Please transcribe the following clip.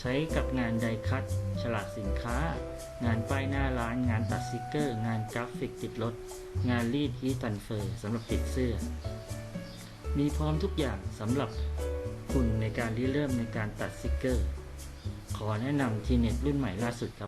ใช้กับงานไดคัตฉลากสินค้า งานป้ายหน้าร้าน งานตัดสติกเกอร์ งานกราฟิกติดรถ งานรีดฮีตันเฟอร์สำหรับติดเสื้อ มีพร้อมทุกอย่างสำหรับคุณในการริเริ่มในการตัดสติกเกอร์ ขอแนะนำทีเน็ตรุ่นใหม่ล่าสุดครับ